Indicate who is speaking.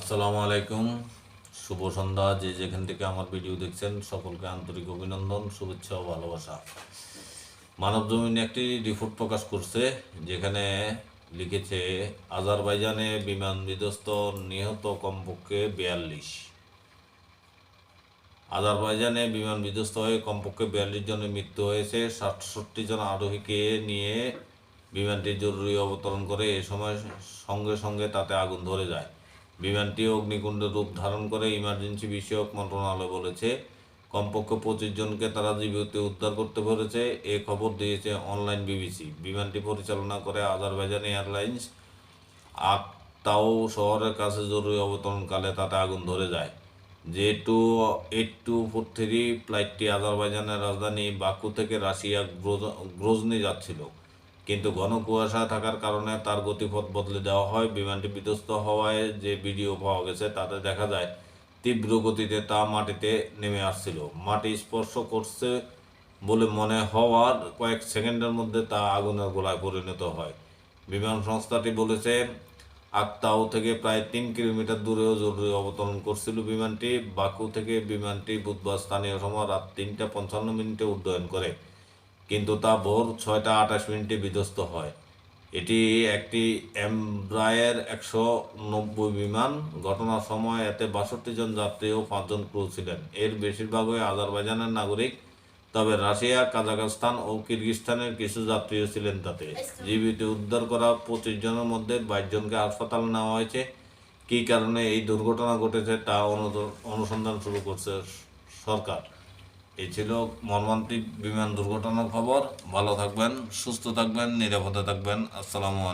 Speaker 1: আসসালামু আলাইকুম। শুভ সন্ধ্যা। যে যেখান থেকে আমার ভিডিও দেখছেন, সকলকে আন্তরিক অভিনন্দন, শুভেচ্ছা ও ভালোবাসা। মানব জমিন একটি রিপোর্ট প্রকাশ করছে, যেখানে লিখেছে, আজারবাইজানে বিমান বিধ্বস্ত নিহত কমপক্ষে বিয়াল্লিশ। আজারবাইজানে বিমান বিধ্বস্ত হয়ে কমপক্ষে বিয়াল্লিশ জনের মৃত্যু হয়েছে। সাতষট্টি জন আরোহীকে নিয়ে বিমানটি জরুরি অবতরণ করে, এ সময় সঙ্গে সঙ্গে তাতে আগুন ধরে যায়। বিমানটি অগ্নিকুণ্ডের রূপ ধারণ করে ইমার্জেন্সি বিষয়ক মন্ত্রণালয় বলেছে। কমপক্ষে পঁচিশ জনকে তারা জীবিত উদ্ধার করতে পেরেছে। এ খবর দিয়েছে অনলাইন বিবিসি। বিমানটি পরিচালনা করে আজারবাইজান এয়ারলাইন্স। আকতাও শহরের কাছে জরুরি অবতরণকালে তাতে আগুন ধরে যায়। J two, eight two four three ফ্লাইটটি আজারবাইজানের রাজধানী বাকু থেকে রাশিয়া গ্রোজ- গ্রোজনি যাচ্ছিল। কিন্তু ঘন কুয়াশা থাকার কারণে তার গতিপথ বদলে দেওয়া হয়। বিমানটি বিধ্বস্ত হওয়ায় যে ভিডিও পাওয়া গেছে, তাতে দেখা যায় তীব্র গতিতে তা মাটিতে নেমে আসছিল। মাটি স্পর্শ করছে বলে মনে হওয়ার কয়েক সেকেন্ডের মধ্যে তা আগুনের গোলায় পরিণত হয়। বিমান সংস্থাটি বলেছে, আকতাও থেকে প্রায় তিন কিলোমিটার দূরেও জরুরি অবতরণ করছিল বিমানটি। বাকু থেকে বিমানটি বুধবার স্থানীয় সময় রাত তিনটা পঞ্চান্ন মিনিটে উড্ডয়ন করে। কিন্তু তা ভোর ছয়টা আঠাশ মিনিটে বিধ্বস্ত হয়। এটি একটি এমব্রায়ের একশো নব্বই বিমান। ঘটনার সময় এতে বাষট্টি জন যাত্রী ও পাঁচজন ক্রু ছিলেন। এর বেশিরভাগই আজারবাইজানের নাগরিক। তবে রাশিয়া কাজাকস্তান ও কিরগিস্তানের কিছু যাত্রীও ছিলেন তাতে। জীবিত উদ্ধার করা পঁচিশ জনের মধ্যে বাইশ জনকে হাসপাতালে নেওয়া হয়েছে। কী কারণে এই দুর্ঘটনা ঘটেছে তা অনুসন্ধান শুরু করছে সরকার। এই ছিল মর্মান্তিক বিমান দুর্ঘটনার খবর। ভালো থাকবেন সুস্থ থাকবেন নিরাপদে থাকবেন। আসসালামু আলাইকুম।